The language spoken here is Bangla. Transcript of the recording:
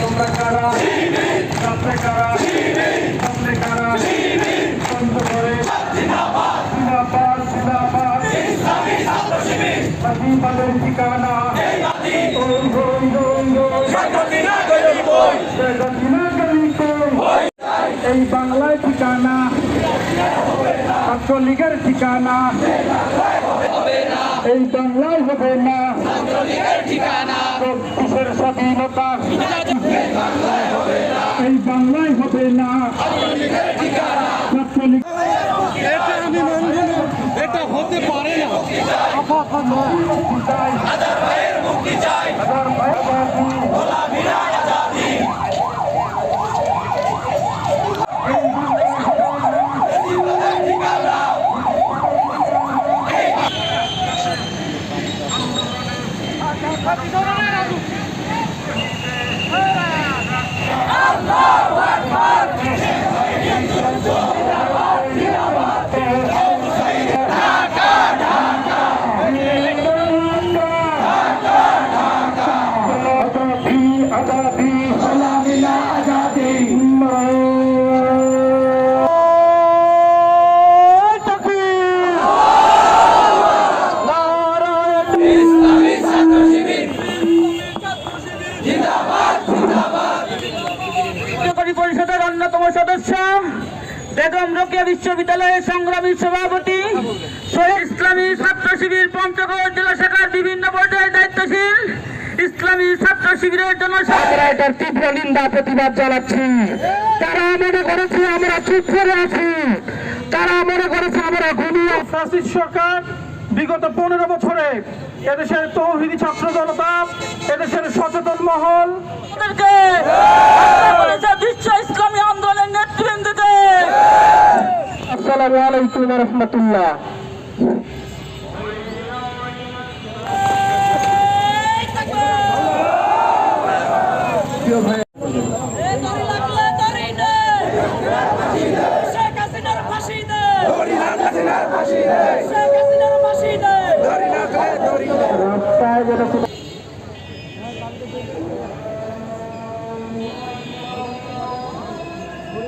তোমরা কারা? সামনে কারা? গলি কই? এই বাংলায় ঠিকানা। ছাত্রলীগের ঠিকানা। এই বাংলায় হবে না। চব্বিশের স্বাধীনতা। এই বাংলায় হবে না। চাই হাজার ভাইয়ের আজাদি। আজাদি কার্যকরী পরিষদের অন্যতম সদস্য বেগম রোকেয়া বিশ্ববিদ্যালয়ের সংগ্রামী সভাপতি ইসলামী ছাত্র শিবির পঞ্চগড় জেলা শাখার বিভিন্ন পর্যায়ে দায়িত্বশীল ইসলামী ছাত্র শিবিরের জন্য আমরা এটার তীব্র নিন্দা প্রতিবাদ জানাচ্ছি। তারা মনে করেছে আমরা চুপ করে আছি। তারা মনে করেছে আমরা ঘুমিয়ে ফ্রান্সিস সরকার বিগত পনেরো বছরে এদেশের তৌহিদি ছাত্র জনতা এদেশের সচেতন মহল বিশ্ব ইসলামী আন্দোলনের নেতৃবৃন্দকে। আসসালামু আলাইকুম রহমতুল্লাহ। よろしくお願いします。